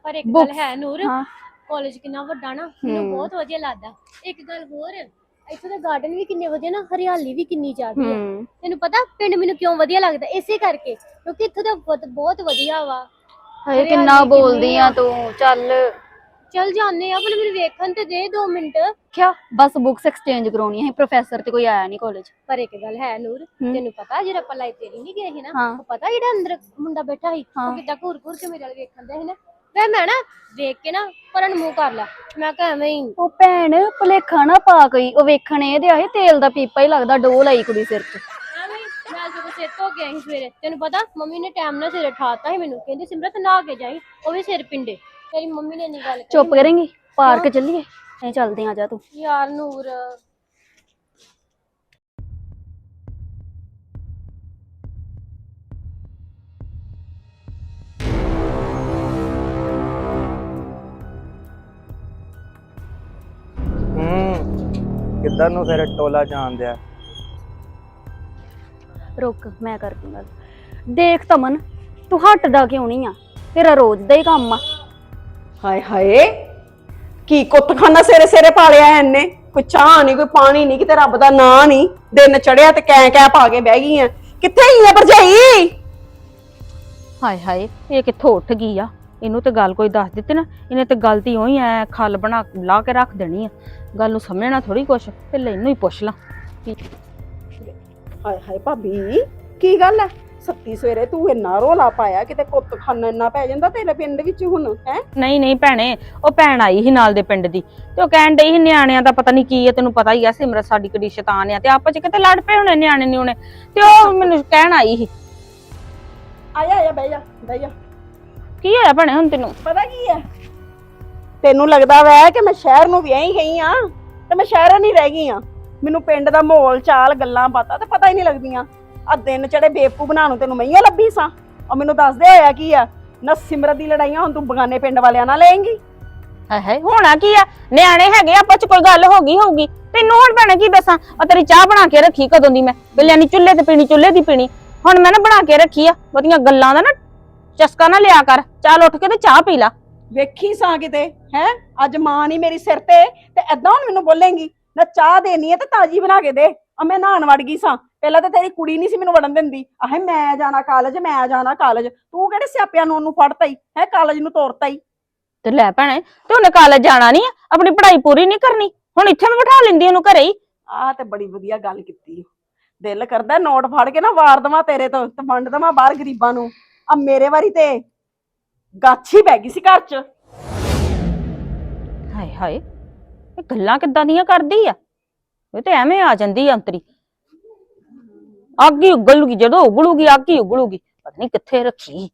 ਪਰ ਇੱਕ ਗੱਲ Books, ਹੈ ਨੂਰ ਹਾਂ। ਕਾਲਜ ਕਿੰਨਾ ਵੱਡਾ ਨਾ ਮੈਨੂੰ। ਬਹੁਤ ਵਧੀਆ ਲੱਗਦਾ। ਇੱਕ ਗੱਲ ਹੋਰ ਇੱਥੇ ਦਾ ਗਾਰਡਨ ਵੀ ਕਿੰਨੇ ਵਧੀਆ ਨਾ ਹਰਿਆਲੀ ਵੀ ਕਿੰਨੀ ਜ਼ਿਆਦੀ ਹੈ। ਹੂੰ। ਤੈਨੂੰ ਪਤਾ ਪਿੰਡ ਮੈਨੂੰ ਕਿਉਂ ਵਧੀਆ ਲੱਗਦਾ? ਇਸੇ ਕਰਕੇ ਕਿਉਂਕਿ ਇੱਥੋਂ ਦਾ ਬਹੁਤ ਬਹੁਤ ਵਧੀਆ ਵਾ। ਹਾਏ ਕਿੰਨਾ ਬੋਲਦੀ ਆ। ਤੂੰ ਚੱਲ। ਚੱਲ ਜਾਂਦੇ ਆ ਪਰ ਮੈਨੂੰ ਵੇਖਣ ਤੇ ਦੇ 2 ਮਿੰਟ। ਕਿਆ? ਬਸ ਬੁੱਕਸ ਐਕਸਚੇਂਜ ਕਰਾਉਣੀਆਂ ਸੀ ਪ੍ਰੋਫੈਸਰ ਤੇ ਕੋਈ ਆਇਆ ਨਹੀਂ ਕਾਲਜ ਪਰ ਇੱਕ ਗੱਲ ਹੈ ਨੂਰ ਤੈਨੂੰ ਪਤਾ ਜਿਹੜਾ ਆਪਾਂ ਲਾਇਬ੍ਰੇਰੀ ਨਹੀਂ ਗਏ ਸੀ ਨਾ ਹਾਂ। ਉਹ ਪਤਾ ਜਿਹੜਾ ਅੰਦਰ ਮੁੰਡਾ ਬੈਠਾ ਸੀ? ਹਾਂ। ਉਹ ਕਿੱਦਾਂ ਘੂਰ ਘੂਰ ਕੇ ਮੇਰੇ ਵੱਲ ਵੇਖਣ ਦਾ ਸੀ ਨਾ? ਵੇ ਮੈਂ ਨਾ ਵੇਖ ਕੇ ਨਾ ਪਰਨ ਮੂੰਹ ਕਰ ਲਿਆ। ਮੈਂ ਕਿਹਾ ਐਵੇਂ ਹੀ। ਉਹ ਭੈਣ ਭੁਲੇਖਾ ਨਾ ਪਾ ਕੋਈ ਉਹ ਵੇਖਣ ਇਹਦੇ ਆਏ ਤੇਲ ਦਾ ਪੀਪਾ ਹੀ ਲੱਗਦਾ ਡੋਲ ਲਾਈ ਕੁੜੀ ਸਿਰ 'ਚ ਹੀ ਮੈਂ ਜਦੋਂ ਸਿਰ ਧੋ ਕੇ ਆਈ ਸਵੇਰੇ ਤੈਨੂੰ ਪਤਾ ਮੰਮੀ ਨੇ ਟਾਈਮ ਨਾਲ ਸਿਰ ਠਾਤਾ ਸੀ ਮੈਨੂੰ। ਕਹਿੰਦੀ ਸਿਮਰਤ ਨਹਾ ਕੇ ਜਾਈ ਉਹ ਵੀ ਸਿਰ ਪਿੰਡੇ। ਤੇਰੀ ਮੰਮੀ ਨੇ ਨਹੀਂ ਗੱਲ ਕਰੀ ਚੁੱਪ ਕਰੇਂਗੀ ਪਾਰਕ ਚੱਲੀਏ। ਐ ਚੱਲਦੇ ਆ ਜਾ ਤੂੰ। ਯਾਰ ਨੂਰ। ਹੂੰ ਕਿੱਧਰ ਨੂੰ ਫਿਰ ਟੋਲਾ ਜਾਂਦਿਆ ਰੁਕ ਮੈਂ ਕਰਦੀ ਗੱਲ। ਦੇਖ ਤਮਨ ਤੂੰ ਹਟਦਾ ਕਿਉਂ ਨਹੀਂ ਆ? ਤੇਰਾ ਰੋਜ਼ ਦਾ ਹੀ ਕੰਮ ਆ। ਹਾਏ ਹਾਏ ਕੀ ਕੁੱਤਖਾਨਾ ਸਿਰੇ ਸਿਰੇ ਪਾਲਿਆ ਐਨੇ ਕੋਈ ਚਾਹ ਨਹੀਂ ਕੋਈ ਪਾਣੀ ਨਹੀਂ ਕਿਤੇ ਰੱਬ ਦਾ ਨਾਂ ਨਹੀਂ। ਦਿਨ ਚੜਿਆ ਤੇ ਕੈ ਕੈ ਪਾ ਕੇ ਬਹਿ ਗਈ ਆ ਕਿੱਥੇ ਹੀ ਆ ਭਰਜਾਈ? ਹਾਏ ਹਾਏ ਇਹ ਕਿੱਥੋਂ ਉੱਠ ਗਈ ਆ? ਇਹਨੂੰ ਤੇ ਗੱਲ ਕੋਈ ਦੱਸ ਦਿੱਤੀ ਨਾ ਇਹਨੇ ਤੇ ਗਲਤੀ ਹੋਈ ਐ ਖੱਲ ਬਣਾ ਲਾ ਕੇ ਰੱਖ ਦੇਣੀ ਆ। ਗੱਲ ਨੂੰ ਸਮਝਣਾ ਥੋੜੀ ਕੁਛ ਪਹਿਲੇ ਇਹਨੂੰ ਹੀ ਪੁੱਛ ਲਾਂ। ਹਾਏ ਹਾਏ ਭਾਬੀ ਕੀ ਗੱਲ ਹੈ ਸੱਤੀ ਸਵੇਰੇ ਤੂੰ ਇੰਨਾ ਰੋਲਾ ਪਾਇਆ ਕਿਤੇ ਕੁੱਤਖਾਨਾ ਇੰਨਾ ਪੈ ਜਾਂਦਾ ਤੇਰੇ ਪਿੰਡ ਵਿੱਚ ਹੁਣ ਹੈ? ਨਹੀਂ ਨਹੀਂ ਭੈਣੇ ਉਹ ਭੈਣ ਆਈ ਸੀ ਨਾਲ ਦੇ ਪਿੰਡ ਦੀ ਤੇ ਉਹ ਕਹਿਣ ਡਈ ਸੀ ਨਿਆਣਿਆਂ ਦਾ ਪਤਾ ਨਹੀਂ ਕੀ ਹੈ ਤੈਨੂੰ ਪਤਾ ਹੀ ਆ ਸਿਮਰਤ ਸਾਡੀ ਕਿੱਡੀ ਸ਼ੈਤਾਨ ਆ ਤੇ ਆਪਸ ਚ ਕਿਤੇ ਲੜ ਪਏ ਹੋਣੇ ਨਿਆਣੇ ਨਿਉਣੇ ਤੇ ਉਹ ਮੈਨੂੰ ਕਹਿਣ ਆਈ ਸੀ। ਆਇਆ ਆਇਆ ਬਹਿ ਜਾ ਬਹਿ ਜਾ। ਕੀ ਹੋਇਆ ਭੈਣੇ ਹੁਣ ਤੈਨੂੰ? ਪਤਾ ਕੀ ਹੈ? ਤੈਨੂੰ ਲੱਗਦਾ ਵੈ ਕਿ ਮੈਂ ਸ਼ਹਿਰ ਨੂੰ ਵਿਆਹੀ ਗਈ ਆ ਤੇ ਮੈਂ ਸ਼ਹਿਰ ਨਹੀਂ ਰਹਿ ਗਈ ਆ। ਮੈਨੂੰ ਪਿੰਡ ਦਾ ਮਾਹੌਲ ਚਾਲ ਗੱਲਾਂ ਬਾਤਾਂ ਤੇ ਪਤਾ ਹੀ ਨਹੀਂ ਲੱਗਦੀਆਂ। ਆ ਦਿਨ ਚੜੇ ਬੇਵਕੂ ਬਣਾਉਣ ਨੂੰ ਤੈਨੂੰ ਮਈਓ ਲੱਭੀ ਸਾਂ। ਉਹ ਮੈਨੂੰ ਦੱਸਦੇ ਹੋਇਆ ਕੀ ਆ? ਨਾ ਸਿਮਰਤ ਦੀ ਲੜਾਈਆਂ ਹੁਣ ਤੂੰ ਬਗਾਨੇ ਪਿੰਡ ਵਾਲਿਆਂ ਨਾਲ ਲਏਂਗੀ। ਹਾਏ ਹਾਏ ਹੋਣਾ ਕੀ ਆ? ਨਿਆਣੇ ਹੈਗੇ ਆਪਸ ਚ ਕੋਈ ਗੱਲ ਹੋ ਗਈ ਹੋਊਗੀ। ਤੈਨੂੰ ਹੁਣ ਭੈਣੇ ਕੀ ਦੱਸਾਂ? ਆ ਤੇਰੀ ਚਾਹ ਬਣਾ ਕੇ ਰੱਖੀ ਕਦੋਂ ਦੀ ਮੈਂ? ਬਿੱਲਿਆਂ ਦੀ ਚੁੱਲ੍ਹੇ ਤੇ ਪੀਣੀ ਚੁੱਲ੍ਹੇ ਦੀ ਪੀਣੀ। ਹੁਣ ਮੈਂ ਨਾ ਬਣਾ ਕੇ ਰੱਖੀ ਆ ਉਹਦੀਆਂ ਗੱਲਾਂ ਦਾ ਨਾ ਚਸਕਾ ਨਾ ਲਿਆ ਕਰ। ਚੱਲ ਉੱਠ ਕੇ ਤੇ ਚਾਹ ਪੀ ਲਾ। ਵੇਖੀ ਸਾਂ ਕਿਤੇ ਹੈ? ਅੱਜ ਮਾਂ ਨਹੀਂ ਮੇਰੀ ਸਿਰ ਤੇ ਤੇ ਐਦਾਂ ਹੁਣ ਮੈਨੂੰ ਬੋਲੇਂਗੀ ਨਾ ਚਾਹ ਦੇਣੀ ਹੈ ਤੇ ਤਾਜੀ ਬਣਾ ਕੇ ਦੇ। ਆ ਮੈਂ ਨਹਾਣ ਵੜ ਗਈ ਸਾਂ। ਪਹਿਲਾਂ ਤਾਂ ਤੇਰੀ ਕੁੜੀ ਨਹੀਂ ਸੀ ਮੈਨੂੰ ਵੜਨ ਦਿੰਦੀ। ਆਹੇ ਮੈਂ ਜਾਣਾ ਕਾਲਜ ਮੈਂ ਜਾਣਾ ਕਾਲਜ ਤੂੰ ਕਿਹੜੇ ਸਿਆਪਿਆਂ ਨੂੰ ਉਹਨੂੰ ਫੜਤਾ ਹੀ ਹੈ ਕਾਲਜ ਨੂੰ ਤੋਰਤਾ ਹੀ ਤੇ ਲੈ ਭੈਣੇ ਤੇ ਉਹਨੇ ਕਾਲਜ ਜਾਣਾ ਨਹੀਂ ਆਪਣੀ ਪੜ੍ਹਾਈ ਪੂਰੀ ਨਹੀਂ ਕਰਨੀ। ਹੁਣ ਇੱਥੇ ਮੈਂ ਬਿਠਾ ਲੈਂਦੀ ਉਹਨੂੰ ਘਰੇ ਹੀ ਆਹ ਤੇ ਬੜੀ ਵਧੀਆ ਗੱਲ ਕੀਤੀ। ਦਿਲ ਕਰਦਾ ਨੋਟ ਫੜ ਕੇ ਨਾ ਵਾਰ ਦਵਾਂ ਤੇਰੇ ਤੋਂ ਤੇ ਵੰਡ ਦਵਾਂ ਬਾਹਰ ਗਰੀਬਾਂ ਨੂੰ। ਆ ਮੇਰੇ ਵਾਰੀ ਤੇ ਗਾਛੀ ਬਹਿ ਗਈ ਸੀ ਘਰ 'ਚ। ਹਾਏ ਹਾਏ ਇਹ ਗੱਲਾਂ ਕਿੱਦਾਂ ਦੀਆਂ ਕਰਦੀ ਆ? ਇਹ ਤੇ ਐਵੇਂ ਆ ਜਾਂਦੀ ਆ ਅੰਤਰੀ। ਅੱਗ ਹੀ ਉਗਲੂਗੀ ਜਦੋਂ ਉਗਲੂਗੀ ਅੱਗ ਹੀ ਉਗਲੂਗੀ ਪਤਾ ਨਹੀਂ ਕਿੱਥੇ ਰੱਖੀ।